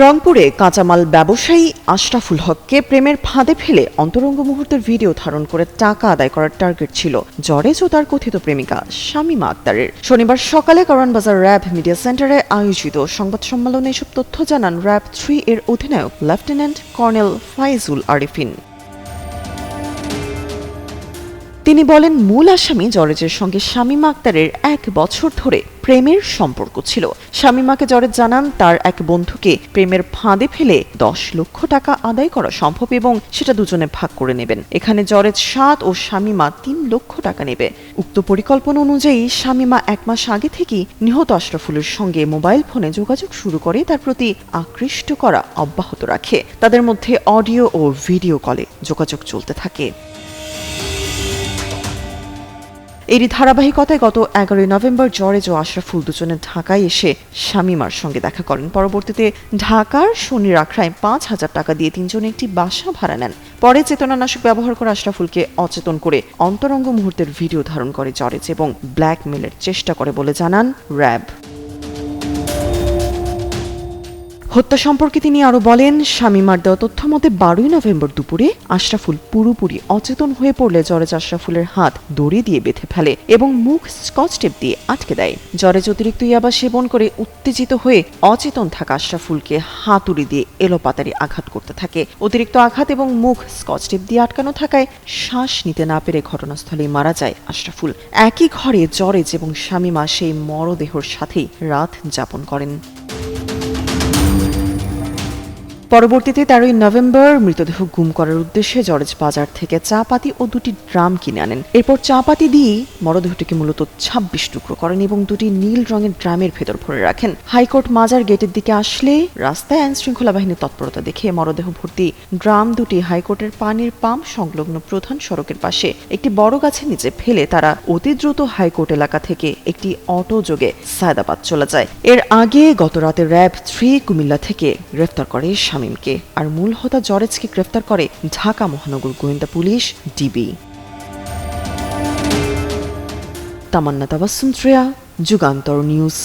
রংপুরে কাঁচামাল ব্যবসায়ী আশরাফুল হককে প্রেমের ফাঁদে ফেলে অন্তরঙ্গ মুহূর্তের ভিডিও ধারণ করে টাকা আদায় করার টার্গেট ছিল জরেজ ও তার কথিত প্রেমিকা শামীমা আক্তারের। শনিবার সকালে কারওয়ানবাজার র্যাব মিডিয়া সেন্টারে আয়োজিত সংবাদ সম্মেলনে এসব তথ্য জানান র্যাব থ্রি এর অধিনায়ক লেফটেন্যান্ট কর্নেল ফাইজুল আরিফিন। তিনি বলেন, মূল আসামি জরেজের সঙ্গে শামীমা আক্তারের এক বছর ধরে প্রেমের সম্পর্ক ছিল। শামীমাকে জরেজ জানান, তার এক বন্ধুকে প্রেমের ফাঁদে ফেলে দশ লক্ষ টাকা আদায় করা সম্ভব এবং সেটা দুজনে ভাগ করে নেবেন। এখানে জরেজ সাত ও শামীমা তিন লক্ষ টাকা নেবে। উক্ত পরিকল্পনা অনুযায়ী শামীমা এক মাস আগে থেকেই নিহত আশরাফুলের সঙ্গে মোবাইল ফোনে যোগাযোগ শুরু করে, তার প্রতি আকৃষ্ট করা অব্যাহত রাখে। তাদের মধ্যে অডিও ও ভিডিও কলে যোগাযোগ চলতে থাকে। এরই ধারাবাহিকতায় গত এগারোই নভেম্বর জরেজ ও আশরাফুল দুজনে ঢাকায় এসে শামিমার সঙ্গে দেখা করেন। পরবর্তীতে ঢাকার শনি আখড়ায় পাঁচ হাজার টাকা দিয়ে তিনজন একটি বাসা ভাড়া নেন। পরে চেতনানাশক ব্যবহার করে আশরাফুলকে অচেতন করে অন্তরঙ্গ মুহূর্তের ভিডিও ধারণ করে জরেজ এবং ব্ল্যাকমেলের চেষ্টা করে বলে জানান র্যাব। হত্যা সম্পর্কে তিনি আরও বলেন, শামীমার দেওয়া তথ্য মতে বারোই নভেম্বর দুপুরে আশরাফুল পুরোপুরি অচেতন হয়ে পড়লে জরেজ আশরাফুলের হাত দড়ি দিয়ে বেঁধে ফেলে এবং মুখ স্কচ টেপ দিয়ে আটকে দেয়। জরেজ অতিরিক্ত ইয়াবা সেবন করে উত্তেজিত হয়ে অচেতন থাকা আশরাফুলকে হাতুড়ি দিয়ে এলোপাতারি আঘাত করতে থাকে। অতিরিক্ত আঘাত এবং মুখ স্কচ টেপ দিয়ে আটকানো থাকায় শ্বাস নিতে না পেরে ঘটনাস্থলেই মারা যায় আশরাফুল। একই ঘরে জরেজ এবং শামীমা সেই মরদেহর সাথেই রাত যাপন করেন। পরবর্তীতে তেরোই নভেম্বর মৃতদেহ গুম করার উদ্দেশ্যে জরেজ বাজার থেকে চা পাতি ও দুটি ড্রাম কিনে আনেন। এরপর চাপাতি দিয়ে মরদেহটিকে মূলত ছাব্বিশ টুকরো করেন এবং দুটি নীল রঙের ড্রামের ভেতর ভরে রাখেন। হাইকোর্ট মাজার গেটের দিকে আসলে রাস্তায় আইন শৃঙ্খলা বাহিনীর তৎপরতা দেখে মরদেহ ভর্তি। ড্রাম দুটি হাইকোর্টের পানির পাম্প সংলগ্ন প্রধান সড়কের পাশে একটি বড় গাছের নিচে ফেলে তারা অতি দ্রুত হাইকোর্ট এলাকা থেকে একটি অটো যোগে সায়দাবাদ চলে যায়। এর আগে গত রাতে র্যাব থ্রি কুমিল্লা থেকে গ্রেফতার করে শামীমকে আর মূল হতা জরেজকে গ্রেফতার করে ঢাকা মহানগর গোয়েন্দা police, DB. Tamanna Tabassum Shreya, Jugantor news.